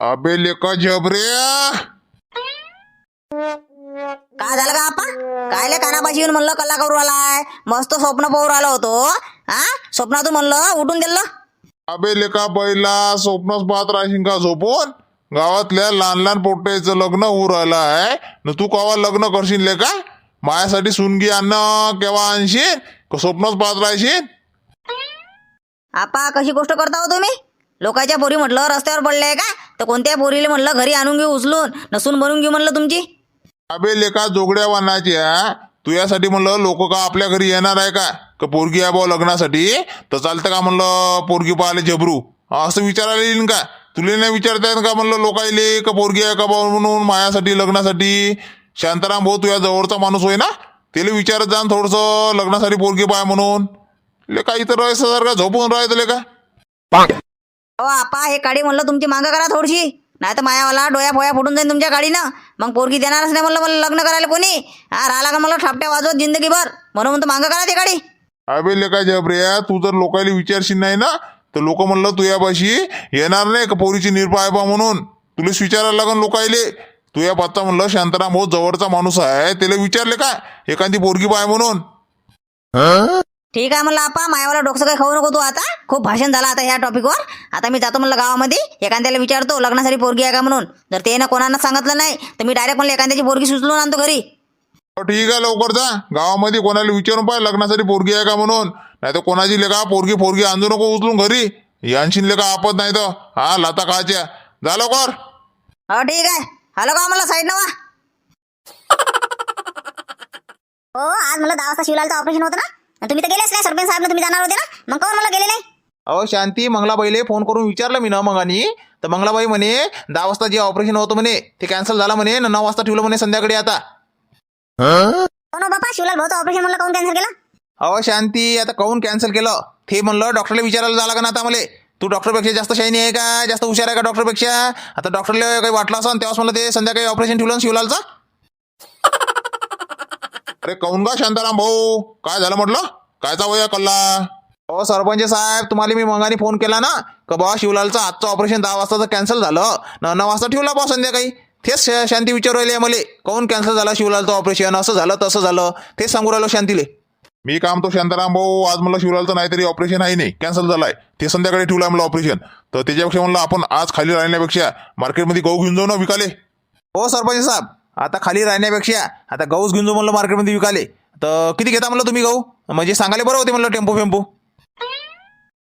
अबे लेका झबऱ्या काय झालं का आपण कायले कानापाशी येऊन म्हणलं कल्ला करू आलाय? मस्त स्वप्न पाहू राहिलो होतो हा? स्वप्नातून म्हणलं उठून दिलं? अबे लेका पहिला स्वप्नच पाहत राहशील का झोपून? गावातल्या लहान लहान पोट्याचं लग्न होऊ राहिलं आहे. न तू केव्हा लग्न करशील लेका? मायासाठी सुनगी अन्न केव्हा आणशील? का स्वप्नच पाहत राहशील? आपा कशी गोष्ट करता हो तुम्ही? लोकांच्या पोरी म्हटलं रस्त्यावर पडले का? तर कोणत्या पोरीला म्हणलं घरी आणून घेऊ उचलून नसून बनवून घेऊ म्हणलं तुमची? अबे लेका जोगड्या वानाच्या तू यासाठी म्हणलं लोक का आपल्या घरी येणार आहे का? का पोरगी आहे भाऊ लग्नासाठी? तर चालतं का म्हणलं पोरगी पाहिले झबरू? असं विचारायला येईल का? तुले नाही विचारता येत का म्हणलं लोकायले का पोरगी आहे का भाऊ म्हणून मायासाठी लग्नासाठी? शांताराम भाऊ तुझ्या जवळचा माणूस होय ना? त्याला विचारत जा थोडस लग्नासाठी पोरगी पाय म्हणून. लेका इतर राहायचं सारखा का झोपून राहायचं लेका. हो आपा हे काडी म्हणलं तुमची मागं करा थोडीशी. नाही तर मायावाला डोया फोया फुटून जाईन तुमच्या गाडीनं मग पोरगी देणारच नाही म्हणलं मला लग्न करायला कोणी? हा राहिला का मला ठापट्या वाजवत जिंदगीभर. म्हणून म्हणतो मागं करा ती गाडी अबे लेका जबऱ्या तू जर लोकायला विचारशील नाही ना तर लोक म्हणलं तुझ्यापाशी येणार नाही का पोरीची निर्भय आहे बा म्हणून? तुलाच विचारायला लागन लोकायले. तुझ्या पत्ता म्हणलं शांताराम भाऊ जवळचा माणूस आहे त्याला विचारले का? एखादी पोरगी पाय म्हणून. ठीक आहे म्हणलं आपा मायावाला डोकं काही खाऊ नको तू आता. खूप भाषण झालं आता ह्या टॉपिकवर आता मी जातो म्हणलं गावामध्ये एखाद्याला विचारतो लग्नासाठी पोरगी आहे का म्हणून? जर ते ना कोणाला सांगितलं नाही तर मी डायरेक्ट म्हणलं एखाद्याची पोरगी सुचलून आणतो घरी. हो, ठीक आहे लवकर जा. गावामध्ये कोणाला विचारून पाय लग्नासाठी पोरगी आहे का म्हणून. नाही तर कोणाची लेका पोरगी पोरगी आणजू नको उचलून घरी. यांशीन लेका आपत नाही तर. हा लाता काच्या. जा लवकर. हो ठीक आहे. हॅलो का म्हणलं साईड नवा हो आज मला दहा वाजता शिवलालचं ऑपरेशन होतं ना. तुम्ही तर गेलेच नाही सरपंच साहेब तुम्ही जाणार होते ना? मग कवर मला गेले नाही? अहो शांती मंगलाबाईले फोन करून विचारलं मी ना मगानी तर मंगलाबाई म्हणे दहा वाजता जे ऑपरेशन होतं म्हणे ते कॅन्सल झालं म्हणे न नऊ वाजता ठेवलं म्हणे संध्याकाळी आता. हो ना बापा शिवलाल भाऊचं ऑपरेशन मला काऊन कॅन्सल केलं? अहो शांती आता काऊन कॅन्सल केलं? ते म्हणलं डॉक्टरला विचारायला झाला का ना आता मला? तू डॉक्टरपेक्षा जास्त शाईनी आहे का? जास्त हुशार आहे का डॉक्टरपेक्षा आता डॉक्टरला काही वाटलं असं तेव्हाच मला ते संध्याकाळी ऑपरेशन ठेवलं शिवलालचं? अरे काऊन का शांताराम भाऊ. काय झालं म्हटलं? कायचा वया कल्ला? हो सरपंच साहेब तुम्हाला मी मंगाने फोन केला ना का बा शिवलालचं आजचं ऑपरेशन दहा वाजताचं कॅन्सल झालं. न नऊ वाजता ठेवला बा संध्याकाळी. तेच शा- शांती विचारू राहिली मला काऊन कॅन्सल झालं शिवलालचं ऑपरेशन असं झालं तसं झालं. तेच सांगू राहिलो शांतीले. मी काम तो शांताराम भाऊ आज मला शिवलालचं नाहीतरी ऑपरेशन आहे नाही. कॅन्सल झालाय. ते संध्याकाळी ठेवलंय मला ऑपरेशन तर त्याच्यापेक्षा म्हणलं आपण आज खाली राहण्यापेक्षा मार्केटमध्ये गहू घेऊन जाऊ ना विकाले. हो सरपंच साहेब. आता खाली राहण्यापेक्षा आता गहूच घेऊन जाऊ म्हणलं मार्केटमध्ये विकाले. तर किती घेता म्हणलं तुम्ही गहू म्हणजे सांगायला बरं होते म्हणलं टेम्पो फेम्पो.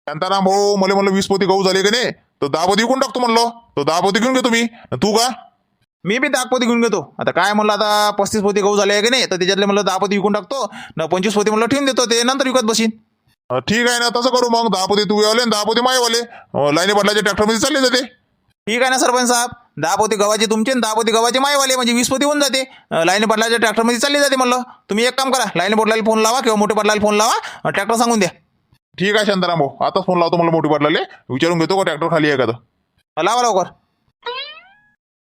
शांताराम भाऊ मला म्हणलं वीस पोती गहू झाले का नाही? तर दहा पोती विकून टाकतो म्हणलं. तर दहा पोती घेऊन घेतो मी तू का? मी बी दागपोती घेऊन घेतो. आता काय म्हणलं आता पस्तीस पोती गहू झाले आहे की नाही? तर त्याच्यातले म्हणलं दहा पोती विकून टाकतो. न पंचवीस पोती म्हणलं ठेवून देतो. ते नंतर विकत बसीन. ठीक आहे ना तसं करू मग. दहा पोती तू आले दहा पोती मायवाले. अं, लाईनी बदलाच्या ट्रॅक्टरमध्ये चालले जाते. ठीक आहे ना सरपंच साहेब? दहा पोती गव्हाचे तुमचे आणि दहा पोती गव्हाचे मायवाले म्हणजे वीस पोती होऊन जाते. लाईनी पाटलाच्या ट्रॅक्टरमध्ये चालली जाते म्हणलं. तुम्ही एक काम करा लाईनी पाटलाला फोन लावा किंवा मोठे पाटलाला फोन लावा ट्रॅक्टर सांगून द्या. ठीक आहे शांताराम भाऊ. आताच फोन लावतो मला मोठी पाटलाले विचारून घेतो का ट्रॅक्टर खाली आहे का तर लावा लवकर.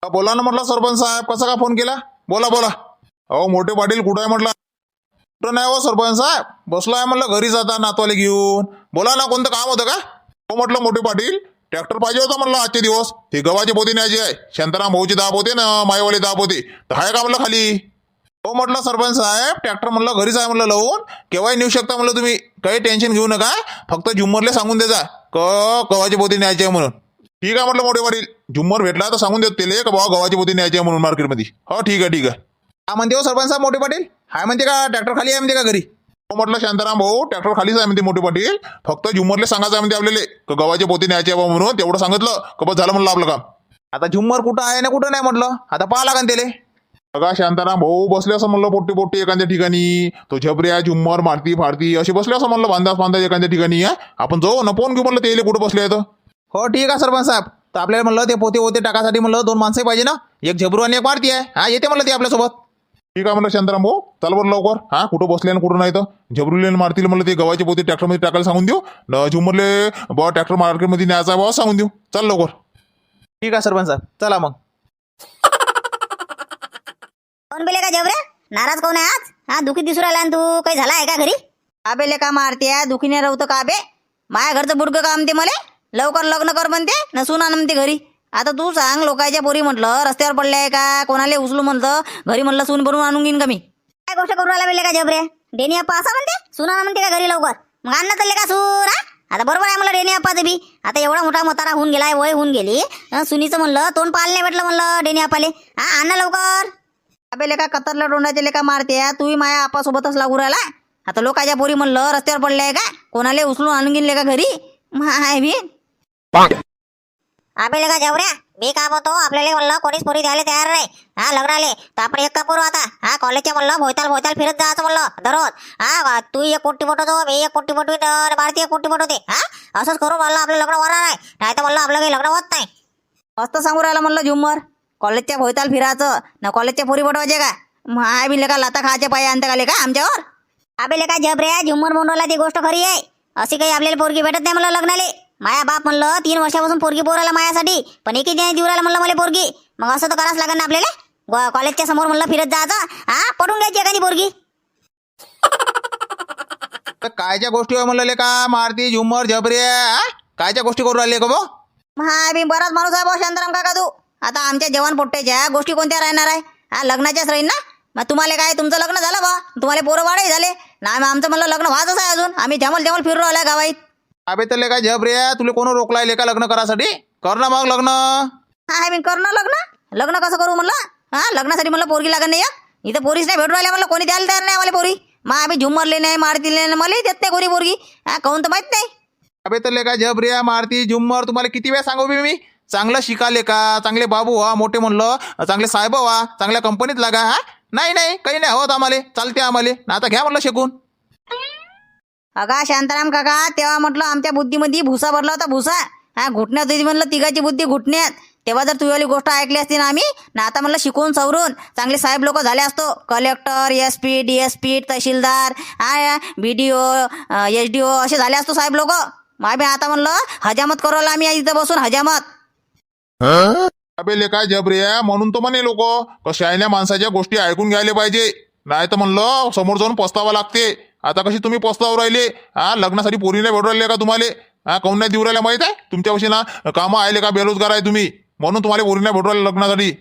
बोला ना म्हटलं सरपंच साहेब कसा का फोन केला? बोला बोला. अहो मोठे पाटील कुठं आहे म्हटलं? कुठं नाही हो सरपंच साहेब. बसलो आहे म्हटलं घरी जाता नातवाले घेऊन. बोला ना कोणतं काम होतं का? हो म्हटलं मोठे पाटील. ट्रॅक्टर पाहिजे होता म्हणलं आजचे दिवस. ते गव्हाचे पोते न्यायचे आहे. शांताराम भाऊचे दाब होते ना मायवाले दाब होते तर आहे का म्हणलं खाली? हो म्हटलं सरपंच साहेब ट्रॅक्टर म्हणलं घरीच आहे म्हणलं लावून. केव्हाही नेऊ शकता म्हणलं तुम्ही. काही टेन्शन घेऊ नका. फक्त झुम्मरला सांगून देजा क गव्हाचे पोते न्यायचे आहे म्हणून. ठीक आहे म्हटलं मोठे वडील. झुम्मर भेटला तर सांगून देत त्याला का बाबा गव्हाचे पोते न्यायचे आहे म्हणून मार्केटमध्ये हो ठीक आहे ठीक आहे. हा म्हणते हो सरपंच साहेब मोठे पाटील हाय म्हणते का? ट्रॅक्टर खाली आहे म्हणते का घरी? म्हटलं शांताराम भाऊ ट्रॅक्टर खालीच आहे म्हणते मोठे पाटील. फक्त झुम्मरले सांगायचं आहे म्हणते आपल्याला. गव्हाचे पोते न्यायचे आहे बा म्हणून तेवढं सांगितलं. का बस झालं म्हणलं आपलं काम. आता झुम्मर कुठं आहे ना कुठं नाही म्हटलं? आता पाहा लागन त्याले. बघा शांताराम भाऊ बसले असं म्हणलं पोट्टी पोट्टी एखाद्या ठिकाणी. तो झबऱ्या झुम्मर मारती फाडती असे बसले असं म्हणलं बांधास बांधा एखाद्या ठिकाणी आपण जाऊ ना फोन घेऊ म्हणलं ते कुठं बसले आहेत हो? ठीक आहे सरपंच साहेब. तर आपल्याला म्हणलं ते पोते पोते टाकासाठी म्हणलं दोन माणसं पाहिजे ना? एक झबरू आणि एक मारती आहे. हा येते म्हणलं ते आपल्यासोबत. ठीक आहे म्हणलं शांताराम भाऊ? चाल बरं लवकर. हा कुठं बसले आणि कुठं नाही तर? झबरुले मारतील म्हणलं ते गव्हाचे पोते ट्रॅक्टरमध्ये टाकायला सांगून देऊ. न झुम्मरले बा ट्रॅक्टर मार्केटमध्ये न्यायचा बाबा सांगून देऊ. चाल लवकर. ठीक आहे सरपंच साहेब. चला मग. कोण बेले का जबरे नाराज कोण आहे आज? हा दुखी दिसू राहिला आणि तू काही झाला आहे का घरी? आबेले का मारते? दुखीने राहतं का बे? माया घरचं बुडकं काम ते मले? लवकर लग्न कर म्हणते न सुना म्हणते घरी. आता तू सांग लोकांच्या पोरी म्हटलं रस्त्यावर पडले आहे का? कोणाला उचलू म्हणलं? घरी म्हणलं सून बनवून आणून घेईन का मी? काय गोष्ट करू राहिला बेले का जबरे डेनी अप्पा असा म्हणते? सुना म्हणते का घरी लवकर? मग अन्न चालले का सूर हा? आता बरोबर आहे मला डेनी अप्पाचं बी. आता एवढा मोठा मतारा होऊन गेलाय वय होऊन गेली. सुनीचं म्हणलं तोंड पाहायला नाही भेटलं म्हणलं डेनी अप्पाले हा अन्न लवकर. अबे लेका कतरला डोंडाचे लेका मारते तूही माया आपासोबतच लागू राहिला. आता लोकांच्या पोरी म्हणलं रस्त्यावर पडले आहे का? कोणाला उचलून आणून घेईन लेका घरी? माय बी. आपल्याला का जबऱ्या मी काय म्हणतो आपल्याला म्हणलं कोणीच पोरी द्यायला तयार नाही. हा लग्नाले तर आपण एक काम करू आता. हा कॉलेजच्या म्हणलं भोयताल भोयताल फिरत जायचं म्हणलं दररोज. हा तू एक पोट्टी मोठवतो मी एक पोट्टी मोठवी भारतीय एक पोट्टी मोठवते हा असंच करू म्हणलं आपलं लग्न होणार नाही. नाही तर म्हणलं आपलं काही लग्न होत नाही. मस्त सांगू राहिलं म्हणलं झुम्मर. कॉलेजच्या भोयताल फिरायचं. ना कॉलेजच्या पोरी पटवायचे म्हणजे का माय बी लेका लाता खायचे पाय आणता का आमच्यावर? आपल्याला काय जबऱ्या झुम्मर म्हणून ती गोष्ट खरी आहे. अशी काही आपल्याला पोरगी भेटत नाही म्हणलं लग्नाला. माया बाप म्हणलं तीन वर्षापासून पोरगी पोराला मायासाठी पण एकही नाही देऊ राहिला म्हणलं मला पोरगी. मग असं तर करावंच लागेल ना आपल्याला? कॉलेजच्या समोर म्हणलं फिरत जायचं. हा? पटून घ्यायची एखादी पोरगी. तर कायच्या गोष्टी म्हणलं का मारती झुम्मर झबरे हा? कायच्या गोष्टी करू राहिले का बो माय बी बराच माणूस आहे भाऊ शांताराम काका तू. आता आमच्या जवान पोट्ट्याच्या गोष्टी कोणत्या राहणार आहे? हा लग्नाच्याच राहील ना? मग तुम्हाला काय तुमचं लग्न झालं बा? तुम्हाला पोरं वाढही झाले. ना आमचं म्हणलं लग्न व्हायचंच आहे अजून. आम्ही जमल जमल फिरू राहिल्या गावाईत. अबे तर लेका झबरे तुला कोण रोखलाय लेका लग्न करासाठी? कर ना मग लग्न. हा मी करू ना लग्न. लग्न कसं करू म्हणलं? हा लग्नासाठी म्हणलं पोरगी लागत नाही एक. इथं पोरीच नाही भेटू राहिल्या म्हणलं कोणी द्यायला तयार नाही आम्हाला पोरी. मग आम्ही झुम्मरले नाही मारतील नाही मलाही देत नाही कोणी पोरगी. हा कहून तर माहीत नाही. अबे तर लेका झबरे मारती झुम्मर तुम्हाला किती वेळ सांगू बे मी? चांगलं शिकाले का चांगले बाबू व्हा मोठे म्हणलं चांगले साहेब व्हा चांगल्या कंपनीत लागा हा? नाही नाही काही नाही होत आम्हाला चालते आम्हाला. ना आता घ्या म्हणलं शिकून. अगा शांताराम काका तेव्हा म्हटलं आमच्या बुद्धीमध्ये भुसा भरला होता भुसा. हा घुटण्यात होती म्हणलं तिघाची बुद्धी घुटण्यात. तेव्हा जर तुझी गोष्ट ऐकली असती ना आम्ही ना आता म्हटलं शिकून सवरून. चांगले साहेब लोक झाले असतो. Collector S P D S P तहसीलदार हा B D O H D O असे झाले असतो साहेब लोक. मग आम्ही आता म्हणलं हजामत करू आम्ही इथं बसून हजामत. अबे काय जबरे म्हणून तो म्हणे लोक. कशा माणसाच्या गोष्टी ऐकून घ्यायला पाहिजे. नाही तर म्हणलं समोर जाऊन पस्तावा लागते. आता कशी तुम्ही पस्ताव राहिले? हा लग्नासाठी पोरी नाही भेटू राहिले का तुम्हाला? हा काऊन नाही देऊ राहिल्या माहीत आहे? तुमच्यापाशी ना कामं आले का बेरोजगार आहे तुम्ही? म्हणून तुम्हाला पोरी नाही भेटू राहिले लग्नासाठी.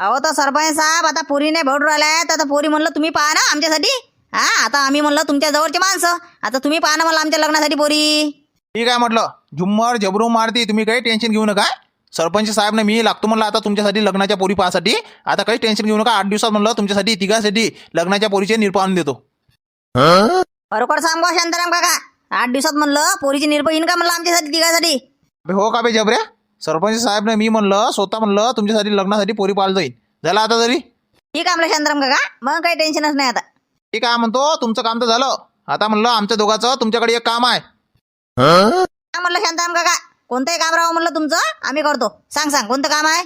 अहो तर सरपंच साहेब आता पोरी नाही भेटू राहिल्या तर आता पोरी म्हणलं तुम्ही पहा ना आमच्यासाठी. हा आता आम्ही म्हणलं तुमच्या जवळचे माणसं. आता तुम्ही पहा ना मला आमच्या लग्नासाठी पोरी. ठीक आहे म्हटलं. झुम्मर जबरू मारती तुम्ही काही टेन्शन घेऊ नका. सरपंच साहेब ना मी लागतो म्हणलं आता तुमच्यासाठी लग्नाच्या पोरी पाहासाठी आता काही टेन्शन घेऊ नका. आठ दिवसात म्हणलं तुमच्यासाठी तिघासाठी लग्नाच्या पोरीचे निर्पान देतो. बरोबर सांग शांताराम काका? आठ दिवसात म्हणलं पोरीची निर्भय येईन का म्हणलं आमच्यासाठी तिघासाठी? बे हो का बे जबऱ्या? सरपंच साहेब ना मी म्हणलं स्वतः म्हणलं तुमच्यासाठी लग्नासाठी पोरी पाहायला जाईल झालं आता तरी? ठीक आहे आपलं शांताराम काका. मग काही टेन्शनच नाही आता. ठीक आहे म्हणतो तुमचं काम तर झालं. आता म्हणलं आमच्या दोघाचं तुमच्याकडे एक काम आहे. काय म्हणलं शांताराम काका. कोणतंही काम राहावं म्हणलं तुमचं आम्ही करतो. सांग सांग कोणतं काम आहे?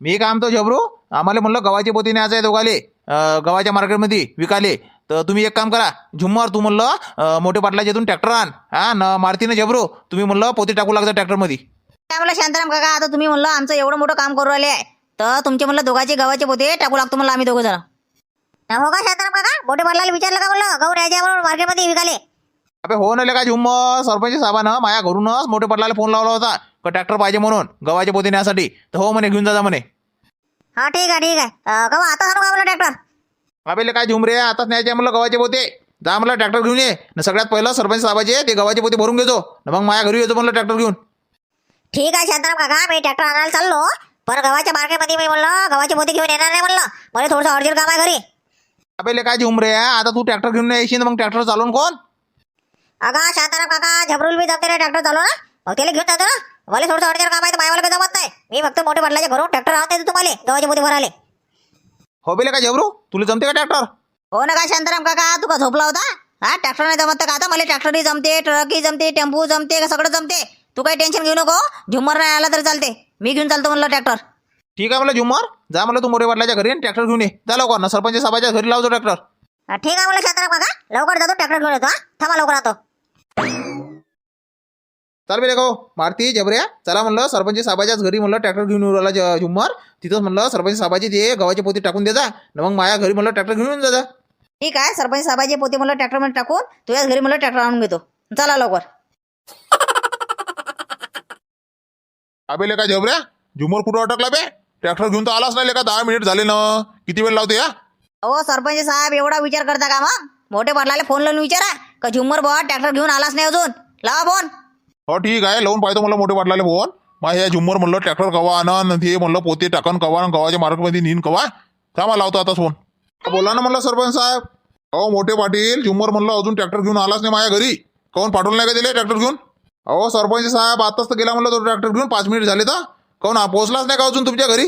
मी काय म्हणतो जबरू. आम्हाला म्हणलं गव्हाची पोती न्यायचं आहे दोघाले. अं, गव्हाच्या मार्केटमध्ये विकाले. तर तुम्ही एक काम करा झुम्मर तू म्हणलं मोठे पाटलाच्या इथून ट्रॅक्टर आण. हा न मारतीनं जबरू तुम्ही म्हणलं पोती टाकू लागतं ट्रॅक्टरमध्ये काय म्हणलं शांताराम काका आता तुम्ही म्हणलं आमचं एवढं मोठं काम करू राहिले आहे. तर तुमचे म्हणलं दोघांचे गव्हाचे पोते टाकू लागतो म्हणलं आम्ही दोघं जण. हो का शांताराम काका? मोठे पाटलाला विचारलं का म्हणलं गहू न्यायच्या बरोबर मार्केटमध्ये विकाले. अबे हो ना का झुम्मर सरपंच साहेबानं माझ्या घरूनच मोठे पाटलाला फोन लावला होता का ट्रॅक्टर पाहिजे म्हणून गव्हाचे पोते न्यासाठी तर हो म्हणे घेऊन जा म्हणे. हा ठीक आहे ठीक आहे. अं, गहू आता सांगू का म्हणलं ट्रॅक्टर अबे काय झुमरे? आताच न्यायचे म्हणलं गव्हाचे पोते. जा म्हणलं ट्रॅक्टर घेऊन ये. न सगळ्यात पहिलं सरपंच साहेबाचे ते गव्हाचे पोते भरून घेतो. न मग माझ्या घरी येतो म्हणलं ट्रॅक्टर घेऊन. ठीक आहे शांताराम काका मी ट्रॅक्टर आणायला चाललो. पण गव्हाच्या मार्केटमध्ये मी म्हणलं गव्हाचे पोते घेऊन येणार नाही म्हणलं. मला थोडंसं अर्जंट काम आहे घरी. अबे काय झुमरे आता तू ट्रॅक्टर घेऊन नाही येशील मग ट्रॅक्टर चालवून कोण? अगा शांताराम काका झबरूल बी जमते ट्रॅक्टर चालू ना मग त्याला घेऊन जातो ना. मला थोडंसं अर्जंट काम आहे तर मायावाला जमत नाही. मी फक्त मोठे पाटलाच्या घरून ट्रॅक्टर आणते तुम्हाला गव्हाचे पोते भराले हो बेले काय झबरू तुला जमते का ट्रॅक्टर हो ना काय शांताराम काका तू का झोपला होता? हा ट्रॅक्टर नाही जमत का? आता मला ट्रॅक्टरही जमते ट्रकही जमते टेम्पो जमते का सगळं जमते? तू काही टेन्शन घेऊ नको झुमर नाही आला तरी चालते. मी घेऊन चालतो म्हणलं ट्रॅक्टर ठीक आहे म्हणलं झुमर जा म्हणलं तू मोठे पाटलाच्या घरी आणि ट्रॅक्टर घेऊन ये. जा लवकर ना सरपंच साहेबाच्या घरी लावतो ट्रॅक्टर ठीक आहे मला शांताराम काका. लवकर जातो ट्रॅक्टर घेऊन येतो हा. थांबा लवकर येतो चाल बेले गो मारती जबऱ्या चला म्हणलं सरपंच साहेबाच्याच घरी म्हणलं ट्रॅक्टर घेऊन येऊ राहिला झुम्मर. तिथंच म्हणलं सरपंच साहेबाचे ते गव्हाचे पोती टाकून दे जा. न मग माझ्या घरी म्हणलं ट्रॅक्टर घेऊन येऊन जा. ठीक आहे सरपंच साहेबाचे पोते म्हणलं ट्रॅक्टरमध्ये टाकून तुझ्याच घरी म्हणलं ट्रॅक्टर आणून घेतो. चला लवकर. अबे लेका जबऱ्या झुमर कुठं अटकला बे? ट्रॅक्टर घेऊन तर आलाच नाही का दहा मिनिट झाले ना. किती वेळ लावते या अहो सरपंच साहेब एवढा विचार करता का मग? मोठे पाटलाला फोन लावून विचारा. का झुम्मर बॉ ट्रॅक्टर घेऊन आलाच नाही अजून? लावा फोन हो ठीक आहे. लावून पाहतो मला मोठे वाटलाले फोन. मग हे झुम्मर म्हणलं ट्रॅक्टर कवा आणन? ते म्हणलं पोते टाकन कवा आणि गव्हाच्या मार्केटमध्ये नेईन कवा? थांबा लावतो आता फोन. बोला ना म्हणलं सरपंच साहेब. अहो मोठे पाटील झुम्मर म्हणलं अजून ट्रॅक्टर घेऊन आलाच नाही माझ्या घरी. काऊन पाठवलं नाही का दिले ट्रॅक्टर घेऊन? अहो सरपंच साहेब आताच तर गेला म्हणलं तो ट्रॅक्टर घेऊन पाच मिनिट झाले तर. काऊन हा पोहोचलाच नाही का अजून तुमच्या घरी?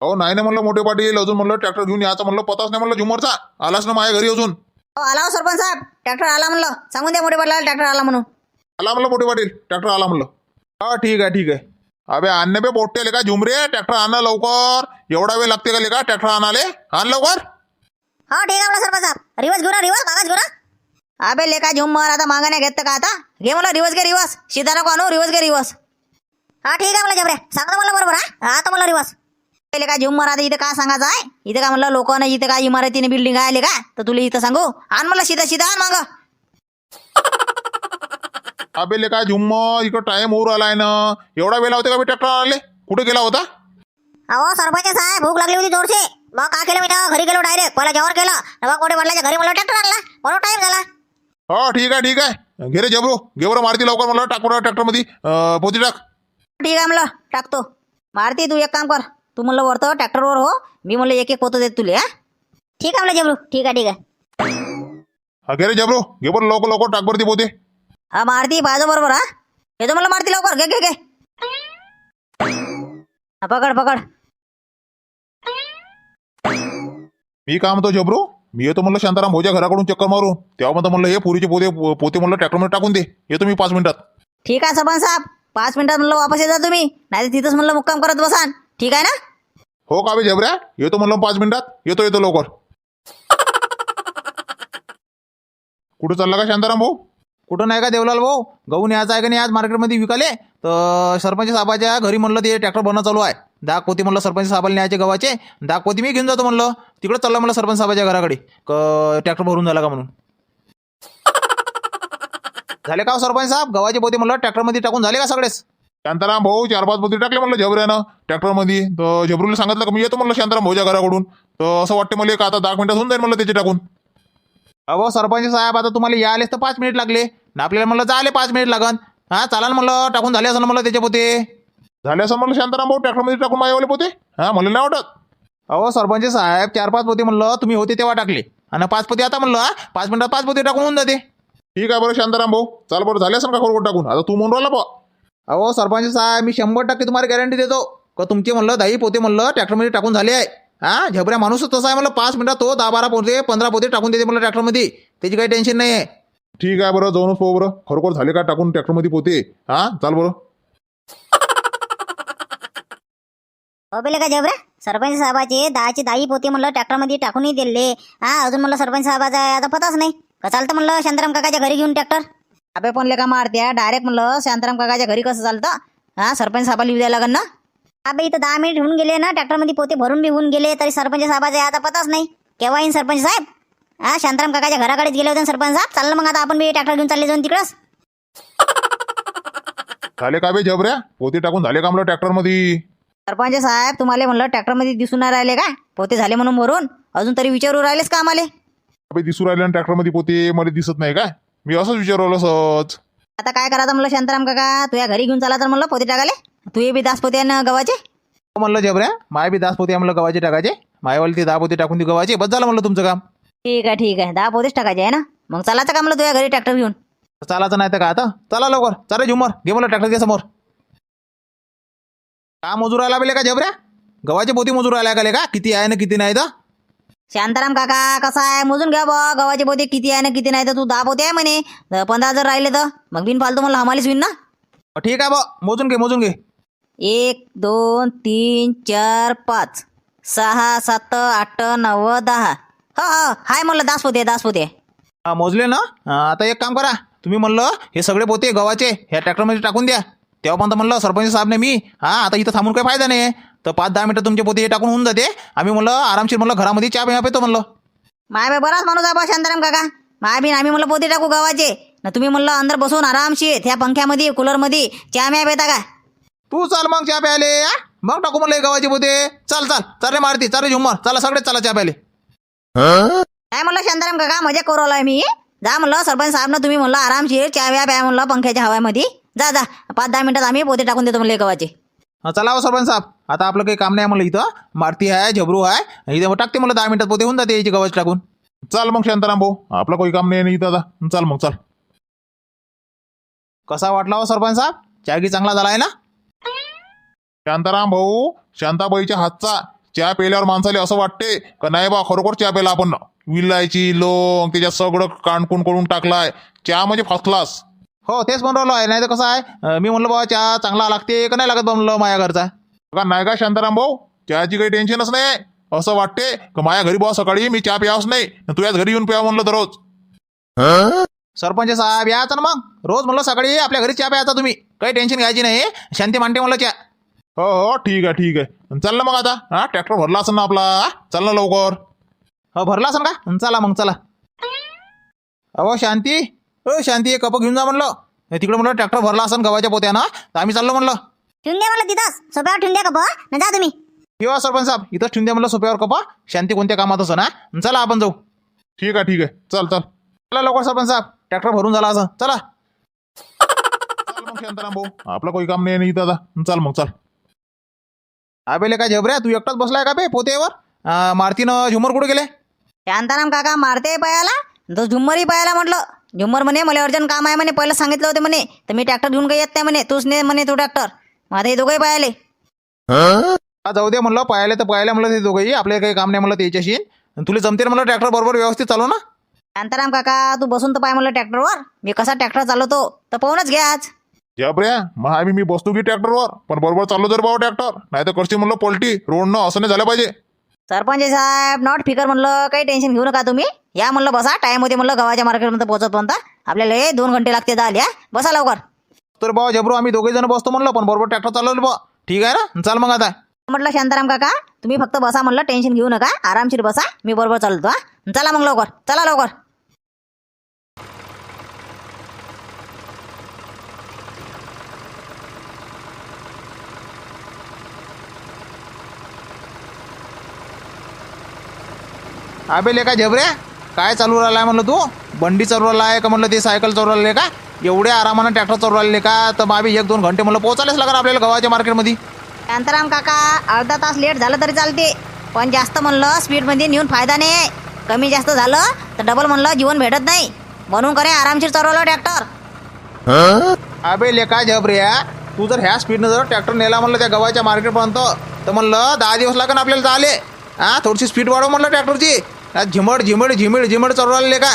अहो नाही ना म्हणलं मोठे पाटील अजून म्हणलं ट्रॅक्टर घेऊन यायचा म्हणलं पताच नाही म्हणलं झुम्मरचा. आलाच ना माझ्या घरी अजून. आला हो सरपंच साहेब. ट्रॅक्टर आला म्हणलं. सांगून द्या मोठे पाटलाला ट्रॅक्टर आला म्हणून. आला म्हणलं मोठे पाटील ट्रॅक्टर आला म्हणलं. हा ठीक आहे ठीक आहे. अबे आणणे बे पोट्टे का झुमरे? ट्रॅक्टर आणा लवकर. एवढा वेळ लागते का ले का ट्रॅक्टर आणाले? आण लवकर. हो ठीक आहे म्हणलं सरपंच साहेब. रिवर्स घेऊ ना रिवर्स मागाच घेऊ ना अबे लेका झुम्मर आता मागाने घेत का आता? घे मला रिवर्स घे रिवर्स सीधा नको आणू रिवर्स घे रिवर्स हा ठीक आहे मला जबरे सांगतो मला बरोबर हा? आता मला रिवर्स पहिले का झुम्मर आता इथं काय सांगायचं आहे? इथं का म्हणलं लोक नाही इथं काय इमारतीने बिल्डिंग आहे का तर तुला इथं सांगू. आण मला सीधा सीधा आण माग. अबे ले काय झुम्म इकडं टाइम होऊ आलाय ना. एवढा वेळ लावते का बे ट्रॅक्टर आले कुठे गेला होता? अहो सरपंच साहेब भूक लागली होती जोरसे मग काय केलं मी घरी गेलो डायरेक्ट पहिला जेवण केलं? मग कोठे पडल्याच्या घरी मला ट्रॅक्टर आणला. बरोबर टाइम झाला. हो ठीक आहे ठीक आहे. घे रे जबरो. घे बरं मारती लवकर मला टाक ट्रॅक्टरमध्ये पोती टाक. ठीक आहे म्हणलं टाकतो. मारती तू एक काम कर. तू म्हणलं वरतं ट्रॅक्टरवर हो. मी म्हणलं एक एक पोतं देत तुले हा. ठीक आहे म्हणलं जबरू. ठीक आहे ठीक आहे. हा घे रे जबरो. घे बरं लवकर लवकर टाक बरं ती पोते. हा मारती पाहिजे बरोबर हा? येतो म्हणलं मारती लवकर. घे घे घे. हा पकड पकड. मी काय म्हणतो जबरो मी येतो म्हणलं शांताराम भाऊच्या घराकडून चक्कर मारून. तेव्हा म्हणतो म्हणलं हे पुरीचे पोते पोते म्हणलं ट्रॅक्टरमध्ये टाकून दे. येतो मी पाच मिनिटात. ठीक आहे सरपंच साहेब. पाच मिनिटात म्हणलं वापस येता तुम्ही. नाही तर तिथंच म्हणलं मुक्काम करत बसान. ठीक आहे ना? हो का बे जबऱ्या येतो म्हणलं पाच मिनिटात. येतो येतो लवकर. कुठं चालला का शांताराम भाऊ? कुठं नाही का देवलाल भाऊ? गहू न्यायचा आहे का नाही आज मार्केटमध्ये विकाले? तर सरपंच साहेबाच्या घरी म्हणलं ते ट्रॅक्टर बनणं चालू आहे. दहा पोती म्हणलं सरपंच साहेबाला न्यायचे गव्हाचे. दहा पोती मी घेऊन जातो म्हणलं. तिकडं चाललं म्हणलं सरपंच साहेबाच्या घराकडे. क ट्रॅक्टर भरून झाला का म्हणून? झाले का हो सरपंच साहेब? गव्हाचे पोते म्हणलं ट्रॅक्टरमध्ये टाकून झाले का सगळेच? शांताराम भाऊ चार पाच पोती टाकले म्हणलं झबऱ्यानं ट्रॅक्टरमध्ये. तर झबरूला सांगितलं का मी येतो म्हणलं शांताराम भाऊच्या घराकडून. तर असं वाटतं मला का आता दहा मिनिटात होऊन जाईल म्हणलं त्याचे टाकून. अहो सरपंच साहेब आता तुम्हाला यायलेच तर पाच मिनिट लागले. ना आपल्याला म्हणलं जायले पाच मिनिट लागन. हा चाला म्हणलं टाकून झाले असं ना म्हणलं त्याचे पोते झाले असं म्हणलं शांताराम भाऊ ट्रॅक्टरमध्ये टाकून माझ्यावाले पोते? हा मला नाही वाटत. अहो सरपंच साहेब चार पाच पोते म्हणलं तुम्ही होते तेव्हा टाकले. आणि पाच पोते आता म्हणलं हा, पाच मिनिटात पाच पोते टाकून होऊन जाते. ठीक आहे बरं शांताराम भाऊ. चाल बरं झाले असं का खरोखर टाकून? आता तू म्हणून राहिला बा. अहो सरपंच साहेब मी शंभर टक्के तुम्हाला गॅरंटी देतो. का तुमचे म्हणलं दही पोते म्हणलं ट्रॅक्टरमध्ये टाकून झाले आहे. हा झबऱ्या माणूसच तसा आहे म्हणलं. पाच मिनिटात तो दहा बारा पोते पंधरा पोते टाकून देते म्हणलं ट्रॅक्टरमध्ये त्याची काही टेन्शन नाही आहे ठीक आहे बरं जाऊनच पाहू बरं. खरोखर झाले का टाकून ट्रॅक्टरमध्ये पोते हा चाल बरं. हो बेले का जबरे सरपंच साहेबाचे दहाचे दहाही पोते म्हणलं ट्रॅक्टरमध्ये टाकूनही दिले. हा अजून म्हणलं सरपंच साहेबाचा आता पताच नाही. का चालतं म्हणलं शांताराम काकाच्या घरी घेऊन ट्रॅक्टर अबे पण लेका मारत्या डायरेक्ट म्हणलं शांताराम काकाच्या घरी कसं चालतं? हा सरपंच साहेबाला येऊ द्यायला लागन ना. अबे इथं दहा मिनिट होऊन गेले ना ट्रॅक्टरमध्ये पोते भरून बी होऊन गेले तरी सरपंच साहेबाचा आता पताच नाही. केव्हा येईन सरपंच साहेब? हा शांताराम काकाच्या घराकडेच गेले होते सरपंच साहेब. चाललं मग आता आपण बी ट्रॅक्टर घेऊन चालले जाऊन तिकडंच. झाले का बे झबऱ्या पोते टाकून झाले का म्हणलं ट्रॅक्टरमध्ये? सरपंच साहेब तुम्हाला म्हणलं ट्रॅक्टरमध्ये दिसून नाही राहिले का? पोते झाले म्हणून भरून. अजून तरी विचारू राहिलेस का आम्हाला? अबे दिसू राहिले ना ट्रॅक्टरमध्ये पोते मला दिसत नाही काय? मी असंच विचारवलं सहज आता काय करायचं म्हणलं शांताराम काका? तुझ्या घरी घेऊन चाला तर म्हणलं पोते टाकाले तू ये बी दास पोते आहे ना गव्हाचे? हो म्हणलं झबऱ्या माय बी दहा पोते आहे म्हणलं गव्हाचे टाकायचे. मायवाले ते दहा पोते टाकून दे गव्हाचे. बस झालं म्हणलं तुमचं काम. ठीक आहे ठीक आहे. दहा पोतेच टाकायचे आहे ना? मग चालायचं का म्हणलं तुझ्या घरी ट्रॅक्टर घेऊन? चालायचं नाही तर का आता? चला लवकर. चला झुमर. घे मला ट्रॅक्टर घे समोर. का मजूर आला बेले का झबऱ्या गव्हाचे पोती मजूर आल्या का ले का? किती आहे ना किती नाही तर? शांताराम काका कसा आहे? मोजून घ्या बा. गव्हाचे पोते किती आहे ना किती नाही तर? तू दहा पोते आहे म्हणे. तर पंधरा जर राहिले तर? मग बिन फालतू म्हणलं हमालीच होईन ना? ठीक आहे बा. मोजून घे मोजून घे. एक दोन तीन चार पाच. सहा सात आठ नऊ दहा. हो हो. हाय म्हणलं दास पोते दास पोते हा मोजले ना? हा, आता एक काम करा. तुम्ही म्हणलं हे सगळे पोते गव्हाचे ह्या ट्रॅक्टरमध्ये टाकून द्या. तेव्हापर्यंत म्हणलं सरपंच साहेब नाही मी. हा आता इथं थांबून काही फायदा नाही तर पाच दहा मिनिटं तुमचे पोते हे टाकून होऊन जाते. आम्ही म्हणलं आरामशीर म्हणलं घरामध्ये चहा पिया पेतो म्हणलं. माय बाय बराच माणूस आहे बा शांताराम काका. माय बिन आम्ही म्हणलं पोते टाकू गव्हाचे. ना तुम्ही म्हणलं अंदर बसून आरामशीर त्या पंख्यामध्ये कूलरमध्ये चहा म्या पेता का? तू चाल मग चहा प्यायले हा? मग टाकू म्हणलं हे गव्हाचे पोते चाल चाल. चाल रे मारती चाल रे झुम्मर. चला सगळेच चला चहा प्याले काय म्हणलं शांताराम काका? मजा करू आलोय मी. जा म्हणलं सरपंच साहेब ना तुम्ही म्हणलं आरामशीर चहा व्या प्या म्हणलं पंख्याच्या हव्यामध्ये जा जा. पाच दहा मिनिटात आम्ही पोते टाकून देतो म्हणलं गव्हाचे. हा, चला हो सरपंच साहेब. आता आपलं काही काम नाही म्हणलं इथं. मारती आहे झबरू आहे. इथं मग टाकते मला दहा मिनिटात पोते. होऊन जाते याची गव्हाची टाकून. चाल मग शांताराम भाऊ. आपलं काही काम नाही इथं आता. चाल मग चाल. कसा वाटला हो सरपंच साहेब? चहा चांगला झाला आहे ना? शांताराम भाऊ शांताबाईच्या हातचा चहा पेल्यावर माणसाला असं वाटते का नाही बा खरोखर चहा पेला आपण? विलायची लोंग त्याच्यात सगळं काणकून करून टाकलाय. चहा म्हणजे फर्स्ट क्लास हो तेच म्हणून राहिलो आहे. नाही तर कसं आहे? मी म्हणलं बाबा चहा चांगला लागते का नाही लागत बा म्हणलं माझ्या घरचा? का नाही का शांताराम भाऊ? चहाची काही टेन्शनच नाही. असं वाटते का माझ्या घरी बुवा सकाळी मी चहा प्यावच नाही. तुझ्याच घरी येऊन प्यावं म्हणलं दररोज सरपंच साहेब याचं ना मग. रोज म्हणलं सकाळी आपल्या घरी चहा प्यायचा तुम्ही. काही टेन्शन घ्यायची नाही. शांती मांडते म्हणलं चहा. हो हो ठीक आहे ठीक आहे. चल ना मग आता. हा ट्रॅक्टर भरला असेल ना आपला हा? चल ना लवकर. हो भरला असेल का? चला मग चला. अहो शांती. हो शांती एक कप घेऊन जा म्हणलं. तिकडे म्हणलं ट्रॅक्टर भरला असेल गव्हाच्या पोत्यानं तर आम्ही चाललो म्हणलं. ठेवून द्या मला तिथंच. सोप्यावर ठेवून द्या का न जा तुम्ही. किंवा सरपंच साहेब इथंच ठेवून द्या म्हणलं सोप्यावर कपा शांती कोणत्या कामात असं ना चला आपण जाऊ. ठीक आहे ठीक आहे. चल चल. चला लवकर सरपंच साहेब. ट्रॅक्टर भरून झाला असं चला. चल मग शांताराम भाऊ. आपलं काही काम नाही इथं आता. चल मग चल. अबेले काय झबऱ्या तू एकटाच बसलाय का बे पोतेवर मारतीनं झुमर कुठे गेले? शांताराम काका मारते पायाला? तो झुम्मरही पायाला म्हटलं. झुम्मर म्हणे मला अर्जंट काम आहे म्हणे पहिलं सांगितलं होतं म्हणे. तर मी ट्रॅक्टर घेऊन काही येत नाही म्हणे. तूच ने म्हणे तू ट्रॅक्टर मग आता हे दोघंही पायाले. हा, जाऊ दे म्हणलं पाहिले तर पाहिले म्हणलं ते दोघंही. आपल्याला काही काम नाही म्हणलं त्याच्याशी आणि तुला जमते ना म्हणलं ट्रॅक्टर बरोबर व्यवस्थित चालू ना? शांताराम काका तू बसून तर पाय म्हणलं ट्रॅक्टरवर मी कसा ट्रॅक्टर चालवतो? तर पाहूनच घ्या आज. जबऱ्या मग आम्ही मी बसतो की ट्रॅक्टरवर. पण बरोबर चाललो जर बाबा ट्रॅक्टर. नाही तर करशी म्हणलं पलटी रोडनं असं नाही झालं पाहिजे. सरपंच साहेब नॉट फिकर म्हणलं काही टेन्शन घेऊ नका तुम्ही. या म्हणलं बसा टाइम होते म्हणलं गव्हाच्या मार्केटमध्ये पोहोचतपर्यंत आपल्याला हे दोन घंटे लागते झाले हा बसा लवकर. तर बाबा जबरू आम्ही दोघे जण बसतो म्हणलं पण बरोबर ट्रॅक्टर चालवलं बा. ठीक आहे ना? चाल मग आता. म्हटलं शांताराम काका तुम्ही फक्त बसा म्हणलं टेन्शन घेऊ नका. आरामशीर बसा मी बरोबर चालतो हा. चला मग लवकर. चला लवकर. अबे ले काय झबऱ्या काय चालू राहिलाय म्हणलं तू? बंडी चालू राहिलाय का म्हणलं ते सायकल चालू राहिले का? एवढ्या आरामानं ट्रॅक्टर चालू राहिले का? तर आम्ही एक दोन घंटे म्हणलं पोहोचायलाच लागणार आपल्याला गव्हाच्या मार्केटमध्ये. शांताराम काका अर्धा तास लेट झालं तरी चालते. पण जास्त म्हणलं स्पीडमध्ये नेऊन फायदा नाही. आहे कमी जास्त झालं तर डबल म्हणलं जीवन भेटत नाही. म्हणून करे आरामशीर चालवलं ट्रॅक्टर. अबे ले काय झबऱ्या तू जर ह्या स्पीडनं जर ट्रॅक्टर नेला म्हणलं त्या गव्हाच्या मार्केटपर्यंत तर म्हणलं दहा दिवस लागेल आपल्याला चाले हा थोडीशी स्पीड वाढव म्हणलं ट्रॅक्टरची झिमड झिमड झिमड झिमड चालू राहिले का?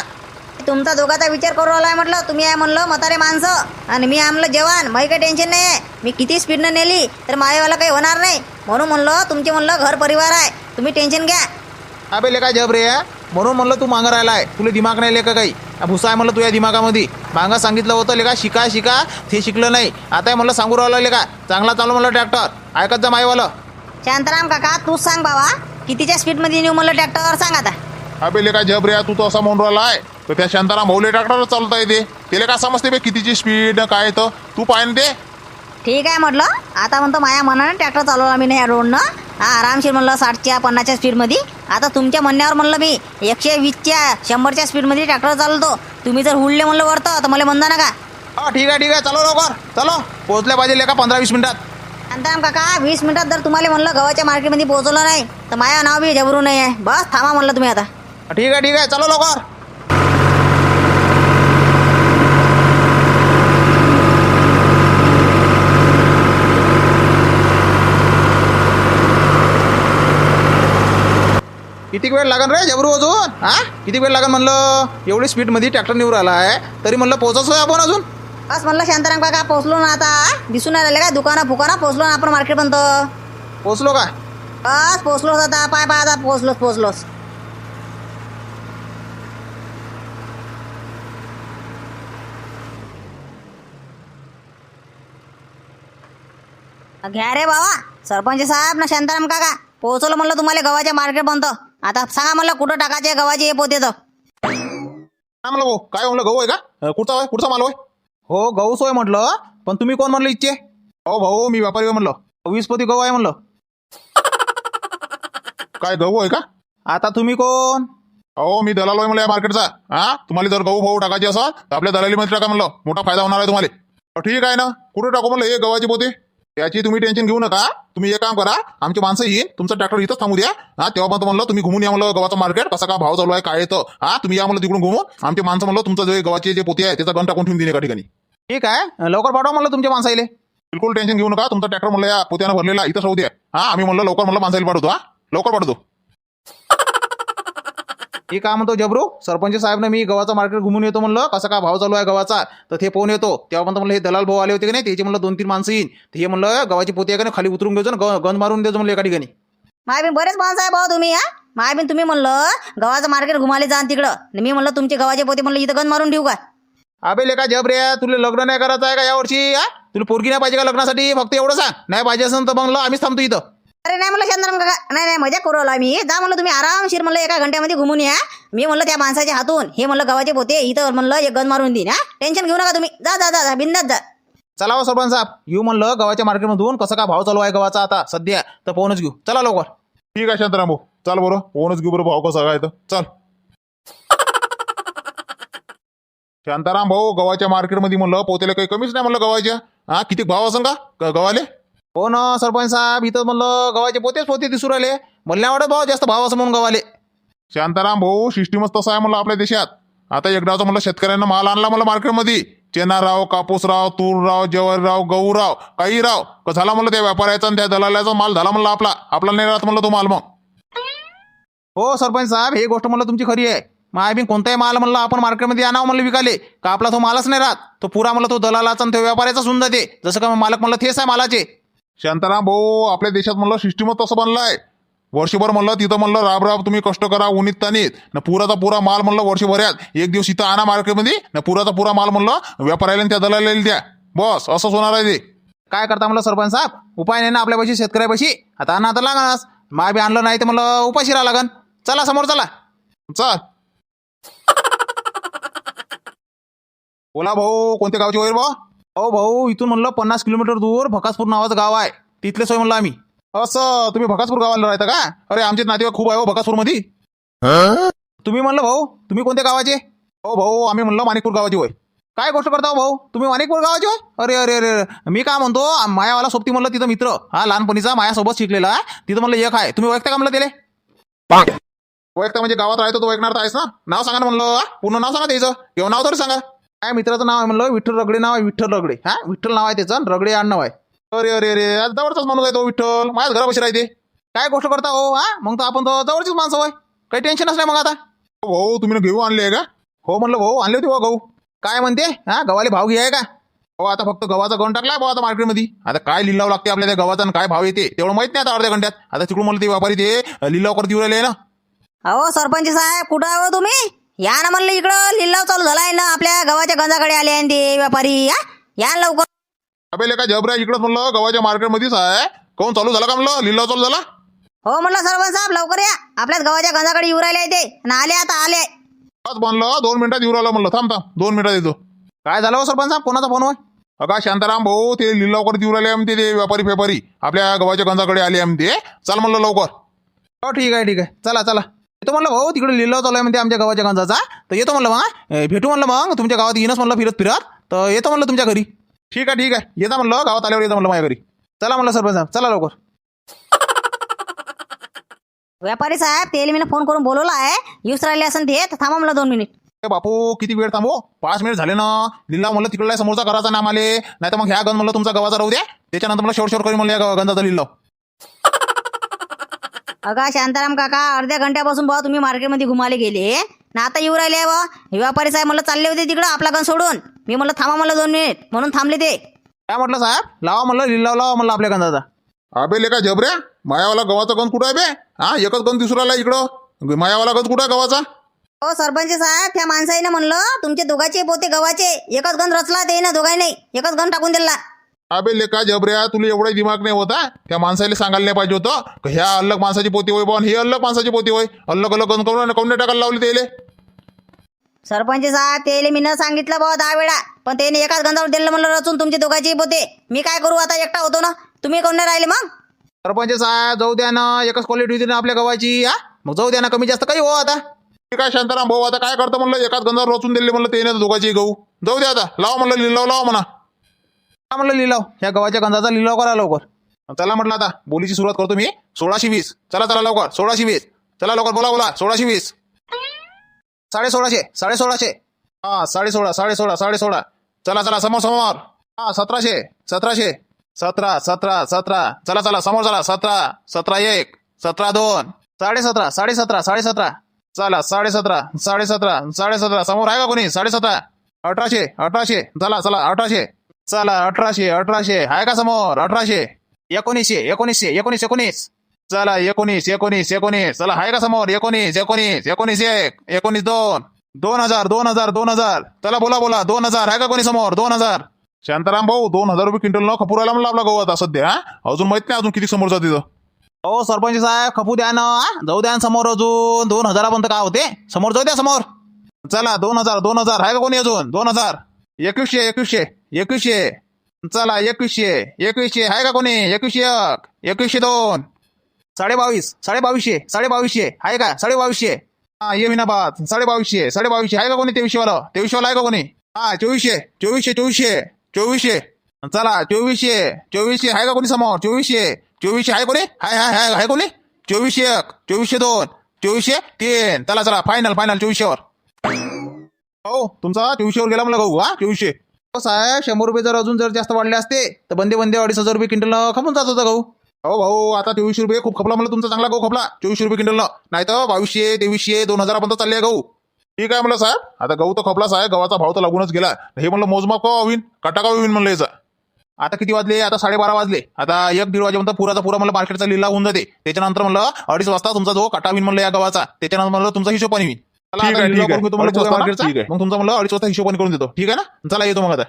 तुमचा दोघाचा विचार करू आलाय म्हटलं. तुम्ही आहे म्हणलं म्हातारे माणसं. आणि मी आमलं जवान. मला काही टेन्शन नाही आहे मी किती स्पीडनं नेली तर माझ्यावाला काही होणार नाही. म्हणून म्हणलं तुमचे म्हणलं घर परिवार आहे. तुम्ही टेन्शन घ्या. अबे ले काय जबरे म्हणून म्हणलं तू मागं राहिलाय. तुला दिमाग नाही लेका काही. भुसा आहे म्हणलं तुझ्या दिमागामध्ये. मागं सांगितलं होतं लेका शिका शिका. ते शिकलं नाही. आता म्हणलं सांगू राहिलं लेका. चांगला चालू म्हणलं ट्रॅक्टर ऐकत जा माईवालं शांताराम काका तूच सांग बाबा. कितीच्या स्पीडमध्ये नेऊ म्हणलं ट्रॅक्टर सांग आता. अबे काय जबऱ्या तू तर असा म्हणून राहिलाय तर त्या शांताराम भाऊले ट्रॅक्टर चालता येते. त्याला काय समजते बे कितीची स्पीड काय तर? तू पाय ना ते. ठीक आहे म्हटलं. आता म्हणतो माया मनानं ट्रॅक्टर चालवला मी नाही या रोडनं. हा आरामशीर म्हणलं साठच्या पन्नासच्या स्पीडमध्ये. आता तुमच्या म्हणण्यावर म्हणलं मी एकशे वीसच्या शंभरच्या स्पीडमध्ये ट्रॅक्टर चालवतो. तुम्ही जर हुडले म्हणलं वरतं तर मला म्हणता नका. हा ठीक आहे ठीक आहे. चलो लवकर. चलो. पोहोचल्या पाहिजे लेका पंधरा वीस मिनिटात. शांताराम काका वीस मिनिटात जर तुम्हाला म्हणलं गव्हाच्या मार्केटमध्ये पोहोचवलं नाही तर माया नाव बी जबरू नाही आहे बस थांबा म्हणलं तुम्ही आता. ठीक आहे ठीक आहे. चलो लवकर. किती वेळ लागन रे जबरू अजून? हा? किती वेळ लागन म्हणलं? एवढी स्पीडमध्ये ट्रॅक्टर निवड आला आहे तरी म्हणलं पोहोचच आपण अजून? बस म्हणलं शांताराम काका पोहोचलो ना आता. दिसून नाही राहिले का दुकानं फुकानं? पोहोचलो ना आपण मार्केटपर्यंत पोहोचलो का? बस पोहोचलोच आता. पाय पाय आता पोहोचलोच पोहोचलोच. घ्या रे बाबा. सरपंच साहेब ना शांताराम काका. पोहोचलो म्हणलं तुम्हाला गव्हाच्या मार्केटपर्यंत आता सांगा म्हणलं कुठं टाकायचे गव्हाचे हे पोते तर? काय म्हणलं भाऊ? काय म्हणलं? गहू आहे का? अं, कुठचा होय? कुठचा माल होय? हो गहू सोय म्हटलं पण तुम्ही कोण म्हणलं इच्छे हो भाऊ मी व्यापारी होय म्हणलं वीस पोती गहू आहे म्हणलं काय गहू आहे का? आता तुम्ही कोण? अहो मी दलाल आहे मला या मार्केटचा हा? तुम्हाला जर गहू भाऊ टाकायचे असाल तर आपल्या दलालीमध्ये टाका म्हणलं मोठा फायदा होणार आहे तुम्हाला. ठीक आहे ना? कुठे टाकू म्हणलं हे गव्हाचे पोते? याची तुम्ही टेन्शन घेऊ नका. तुम्ही एक काम करा. आमची माणसं येईन तुमचं ट्रॅक्टर इथंच थांबू द्या. हा तेव्हा पण म्हणलं तुम्ही घुमून या म्हणलं गव्हाचं मार्केट कसा का भाव चालू आहे? काय येतं हा तुम्ही या म्हणलं तिकडून घुमून. आमची माणसं म्हणलं तुमचं जे गव्हाचे जे पोते आहे त्याचा गण टाकून ठेवून देईन एका ठिकाणी? ठीक आहे? लवकर पाठवा म्हणलं तुमच्या माणसं येईल बिलकुल टेन्शन घेऊ नका. तुमचा ट्रॅक्टर म्हणलं या पोत्यानं भरलेला इथं राहू द्या. हा आम्ही म्हणलं लवकर म्हणलं माणसाला पाठवतो हा. लवकर पाठवतो. हे काय म्हणतो जबरू? सरपंच साहेबने मी गव्हाचा मार्केट घुमून येतो म्हणलं. कसा का भाव चालू आहे गव्हाचा? तर ते पाहून येतो. तेव्हा पण म्हणलं हे दलाल भाऊ आले होते की नाही? त्याचे म्हणलं दोन तीन माणसं येईन. हे म्हणलं गव्हाची पोती आहे का खाली उतरून घ्यायचो ना ग- गंज मारून द्यायचो म्हणलं एका ठिकाणी. मायबीन बरेच माणसं आहे भाऊ तुम्ही हा? मायबीन तुम्ही म्हणलं गव्हाचं मार्केट घुमाले जा तिकडं. मी म्हणलं तुमचे गव्हाचे पोते म्हणलं इथं गण मारून ठेवू का? अबे लेका जब रे तुला लग्न नाही करायचं आहे का यावर्षी तुला पोरगी नाही पाहिजे का लग्नासाठी? फक्त एवढं सांग. नाही पाहिजे असेल तर म्हणलं आम्हीच थांबतो इथं. अरे नाही म्हणलं चंद्रम काका. नाही नाही मजा करू आलो मी जा म्हणलं तुम्ही आरामशीर म्हणलं एका घंट्यामध्ये घुमून या. मी म्हणलं त्या माणसाच्या हातून. हे म्हणलं गव्हाचे पोते इथं म्हणलं एक गण मारून देईन हा. टेन्शन घेऊ नका तुम्ही. जा जा जा जा बिंदात जा. चला हो सरपंच साहेब. येऊ म्हणलं गव्हाच्या मार्केटमधून. कसं का भाव चालू आहे गव्हाचा आता? सध्या. तर पाहूनच घेऊ. चला लवकर. ठीक आहे शांताराम भाऊ. चाल बरं. फोनच घेऊ बरं. भाव कसा काय तर. चल. शांताराम भाऊ गव्हाच्या मार्केटमध्ये म्हणलं पोतेला काही कमीच नाही म्हणलं गव्हाच्या. हा किती भाव असं का? ग- गव्हाले? हो ना सरपंच साहेब इथं म्हणलं गव्हाचे पोतेच पोते दिसू राहिले. म्हणल्या वाटत भाव जास्त भाव असं म्हणून गव्हाले. शांताराम भाऊ सिस्टीमच तसं आहे म्हणलं आपल्या देशात. आता एकदाचा म्हणलं शेतकऱ्यांना माल आणला म्हणलं मार्केटमध्ये. चेनाराव कापूसराव तूरराव जवारीराव गहूराव काही राव का झाला म्हणलं त्या व्यापाऱ्याचा आणि त्या दलालाचा माल झाला म्हणलं आपला. आपला नाही राहत म्हणलं तो माल मग. हो सरपंच साहेब हे गोष्ट म्हणलं तुमची खरी आहे. मग बी कोणताही माल म्हणलं आपण मार्केटमध्ये आणावं म्हणलं विकाले. का आपला तो मालच नाही राहत? तो पुरा म्हणलं तो दलालाचा आणि तो व्यापाऱ्याचा होऊन जाते. जसं का मालक म्हणलं तेच आहे मालाचे. शांताराम भाऊ आपल्या देशात म्हणलं सिस्टीमच तसं बनलं आहे वर्षभर म्हणलं तिथं म्हणलं राब राब तुम्ही कष्ट करा उन्हीत तानीत न पुराचा पुरा माल म्हणलं वर्षभरात. एक दिवस इथं आणा मार्केटमध्ये न पुराचा पुरा माल म्हणलं व्यापाऱ्याला त्या दलाला द्या. बस असंच होणार आहे ते. काय करता म्हणलं सरपंच साहेब? उपाय नाही ना आपल्यापाशी शेतकऱ्यापाशी? आता आणा आता लागणच माय बी आणलं नाही तर म्हणलं उपाशी राहा लागन. चला समोर चला. चल. बोला भाऊ कोणत्या गावचे होईल बा हो भाऊ इथून म्हणलं पन्नास किलोमीटर दूर भकासपूर नावाचं गाव आहे. तिथले सोय म्हणलं आम्ही. असं तुम्ही भकासपूर गावाला राहता का? अरे आमचे नातेवाईक खूप आहे हो भकासपूरमध्ये. तुम्ही म्हणलं भाऊ तुम्ही कोणत्या गावाचे? हो भाऊ आम्ही म्हणलं माणिकपूर गावाची होय. काय गोष्ट करता हो भाऊ? तुम्ही माणिकपूर गावाचे होय? अरे अरे अरे. मी काय म्हणतो मायावाला सोबती म्हणलं तिथं मित्र. हा लहानपणीचा मायासोबत शिकलेला तिथं म्हणलं एक आहे. तुम्ही ओळखता का म्हणलं त्याले? ओळखता म्हणजे गावात राहतो तो ऐकणार तर आहेस ना? नाव सांगा ना म्हणलं? पूर्ण नाव सांगा त्याचं. किंवा नाव तरी सांगा. काय मित्राचं नाव आहे म्हणलं? विठ्ठल रगडे नाव आहे विठ्ठल रगडे. हा? विठ्ठल नाव आहे त्याचं रगडे आडनाव आहे. अरे अरे अरे आज जवळचाच माणूस आहे तो विठ्ठल. माझ्याच घरापाशी राहते. काय गोष्ट करता हो हा? मग तर आपण तर जवळचीच माणसं होय. काही टेन्शनच नाही मग आता. हो, भाऊ तुम्ही घेऊ आणले आहे का? हो म्हणलं भाऊ आणले होते हो गहू. काय म्हणते? हा गव्हाले भाव घे आहे का? हो आता फक्त गव्हाचा गण टाकला भाऊ आता मार्केटमध्ये आता काय लिलाव लागते आपल्या त्या गव्हाचा आणि काय भाव येते तेवढं माहीत नाही आता अर्ध्या घंट्यात. आता तिकडून मला ते व्यापारी ते लिलाव करत येऊ राहिले ना. अहो सरपंच साहेब कुठं आहे हो तुम्ही? या ना म्हणलं इकडं लिल्लाव चालू झालाय ना आपल्या गव्हाच्या गंजाकडे आले आहे ते व्यापारी हा? या ना लवकर. अबे का जबरा इकडंच म्हणलं गव्हाच्या मार्केटमध्येच आहे. कोण चालू झाला का म्हणलं? लिलाव चालू झाला? हो म्हणलं सरपंच साहेब लवकर या. आपल्याच गव्हाच्या गंजाकडे येऊ राहिले आहे ते. आणि आले आता आले. आज म्हणलं दोन मिनिटात येऊ राहिलं म्हणलं. थांब थांब. दोन मिनिटात येतो. काय झालं हो सरपंच साहेब? कोणाचा फोन होय? अगा शांताराम भाऊ ते लिलाव करत येऊ राहिले म्हणते ते व्यापारी फेपारी. आपल्या गव्हाच्या गंजाकडे आले म्हणते. चाल म्हणलं लवकर. हो ठीक आहे ठीक आहे. चला चला. येतो म्हणलं भाऊ तिकडे लिहिलं चालू आहे म्हणते आमच्या गावाच्या गंजाचा तर येतो म्हणलं मग हा. भेटू म्हणलं मग तुमच्या गावात येणंच म्हणलं फिरत फिरत तर येतो म्हणलं तुमच्या घरी. ठीक आहे ठीक आहे. येता म्हणलं गावात आल्यावर येतं म्हणलं माझ्या घरी. चला म्हणलं सरपंच साहेब चला लवकर. व्यापारी साहेब तेल मी फोन करून बोलवला आहे. येऊच राहिले असेल ते तर थांबा म्हणलं दोन मिनिट. ए बापू किती वेळ थांबो? पाच मिनिट झाले ना. लिलाव म्हणलं तिकडला समोरचा करायचा नाम आले. नाही तर मग ह्या गंज म्हणलं तुमचा गव्हाचा राहू द्या. त्याच्यानंतर मला शोर शोर करी म्हणलं या ग- गंजाचा लिलाव अगा शांताराम काका अर्ध्या घंट्यापासून भाऊ तुम्ही मार्केटमध्ये घुमाले गेले. ना आता येऊ राहिले बा. व्यापारी साहेब म्हणलं चालले होते तिकडं आपला गण सोडून. मी म्हणलं थांबा म्हणलं दोन मिनिट. म्हणून थांबले ते. काय म्हटलं साहेब? लावा म्हणलं लिहिलाव लावा म्हणलं आपल्या गंजाचा अबे लेका जबऱ्या मायावाला गव्हाचा गंज कुठं आहे बे? हा एकच गंज दिसू राहिला इकडं. मायावाला गंज कुठं आहे गव्हाचा? हो सरपंच साहेब त्या माणसाईनं म्हणलं तुमचे दोघाचे पोते गव्हाचे. एकच गण रचला ते ना दोघाही नाही एकच गण टाकून दिला. अबे लेका जबऱ्या तुला एवढा दिमाग नाही होता त्या माणसाला सांगायला नाही पाहिजे होतं. का ह्या अलग माणसाची पोती होय बॉन हे अलग माणसाची पोती होय? अलग अलग करून नाही टाकायला लावली त्याले. सरपंच साहेब त्याला मी न सांगितलं बाबा दहा वेळा. पण त्याने एकाच गंधावर दिलं म्हणलं रचून तुमची दोघांची पोते. मी काय करू आता एकटा होतो ना? तुम्ही कोण नाही राहिले मग? सरपंच साहेब जाऊ द्या ना एकच क्वालिटी होती ना आपल्या गव्हाची हा? मग जाऊ द्या ना कमी जास्त काही हो आता. आहे शांताराम भाऊ आता काय करतो म्हणलं एकाच गंधावर रचून दिले म्हणलं ते नाही दोघांची गहू. जाऊ दे आता लावा म्हणलं लिलाव लावा म्हणा. का म्हणलं लिलाव ह्या गव्हाच्या गंधाचा लिलाव करा लवकर. चला म्हटलं आता बोलीची सुरुवात करतो मी. सोळाशे वीस. चला चला लवकर. सोळाशे वीस. चला लवकर बोला बोला. सोळाशे वीस. साडे सोळाशे साडे सोळाशे हा साडे सोळा साडे सोळा साडे सोळा चला चला समोर समोर. हा सतराशे. सतराशे. सतरा सतरा सतरा. चला चला समोर चला. सतरा सतरा एक. सतरा दोन. साडे सतरा साडे सतरा साडे सतरा चला साडे सतरा साडे सतरा साडे सतरा समोर आहे का कोणी? साडे सतरा अठराशे अठराशे. चला चला अठराशे. चला अठराशे अठराशे. आहे का समोर? अठराशे. एकोणीसशे एकोणीसशे एकोणीस एकोणीस. चला एकोणीस एकोणीस एकोणीस. चला आहे का समोर? एकोणीस एकोणीस एकोणीस एक एकोणीस दोन. दोन हजार दोन हजार दोन हजार. चला बोला बोला. दोन हजार. आहे का कोणी समोर? दोन हजार. शांताराम भाऊ दोन हजार रुपये क्विंटल न खपुरायला म्हणून आपला गहू आता सध्या अजून माहीत नाही अजून किती समोर जाते तिथं. हो सरपंच साहेब खपू द्या ना. जाऊ द्या ना समोर अजून. दोन हजारापर्यंत काय होते? समोर जाऊ द्या समोर. चला दोन हजार दोन हजार. आहे का कोणी अजून? दोन हजार. एकवीसशे एकवीसशे. एकवीसशे. चला एकवीसशे. एकवीसशे. आहे का कोणी? एकवीसशे एक. एकवीसशे दोन. साडे बावीस साडे बावीसशे साडे बावीसशे आहे का? साडे बावीसशे हा ये विनाबाद साडे बावीसशे साडे बावीसशे आहे का कोणी तेवीसशेवाला? तेवीसशेवाला आहे का कोणी? हा चोवीसशे. चोवीसशे चोवीसशे. चोवीसशे. चला चोवीसशे. चोवीसशे आहे का कोणी समोर? चोवीसशे. चोवीसशे आहे कोणी? हाय हाय हाय. आहे कोणी? चोवीसशे एक. चोवीसशे दोन. चोवीसशे तीन. चला चला. फायनल फायनल चोवीसशेवर. हो तुमचा चोवीसशेवर गेला मला गहू हो? हा चोवीसशे. साहेब शंभर रुपये जर अजून जर जास्त वाढले असते तर बंदे बंदे अडीच हजार रुपये क्विंटल खपून जात होता गहू. हो भाऊ आता तेवीसशे रुपये खूप खपला मला तुमचा चांगला गहू खपला चोवीसशे रुपये क्विंटल नाही तर बावीसशे तेवीसशे दोन हजारापर्यंत चालले आहे गहू. ठीक आहे म्हणलं साहेब? आता गहू तर खपलाच आहे गव्हाचा भाव तर लागूनच गेला. हे म्हणलं मोजमाप का होईन? काटा का होईन म्हणलं याचा? आता किती वाजले? आता साडेबारा वाजले. आता एक दीड वाजेपर्यंत पुराचा पुरा मला मार्केटचा लिलाव होऊन जाते. त्याच्यानंतर म्हणलं अडीच वाजता तुमचा जो काटा होईन म्हणलं या गव्हाचा त्याच्यानंतर म्हणलं तुमचा हिशोबाने होईन. ठीक आहे, ठीक आहे. अडीच वाजता पुऱ्या ना? मार्केटचा. ठीक आहे. मग तुमचा म्हणलं अडीच वाजता हिशोबाने करून देतो. ठीक आहे ना? चला येतो मग आता.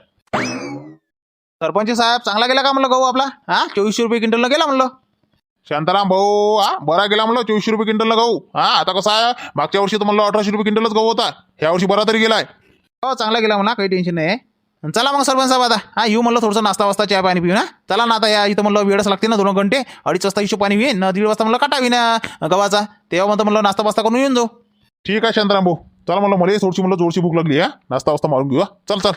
सरपंच साहेब चांगला गेला का म्हणलं गहू आपला? हा? चोवीसशे रुपये क्विंटलला गेला म्हणलं. शांताराम भाऊ हा? बरा गेला म्हणलं चोवीसशे रुपये क्विंटलला गहू. हा? आता कसं आहे? मागच्या वर्षी तर म्हणलं अठराशे रुपये क्विंटलच गहू होता. ह्या वर्षी बरा तरी गेलाय. हो चांगला गेला म्हणा काही टेन्शन नाही चला मग सरपंच साहेब आता. हा येऊ म्हणलं थोडंसं नाश्ता वाजता चहा पाणी पिऊ ना चला ना आता या इथं म्हणलं वेळच लागते ना दोन घंटे. अडीच वाजता हिशोब पाणी पिईन न दीड वाजता म्हणलं काटावी ना गव्हाचा. तेव्हा म्हणतं म्हणलं नाश्ता वास्ता करून येऊन जाऊ. ठीक आहे शांताराम भाऊ चला मला मला थोडीशी मला जोरशी भूक लागली हा. नाश्ता वास्ता मारून घेऊ चल चल.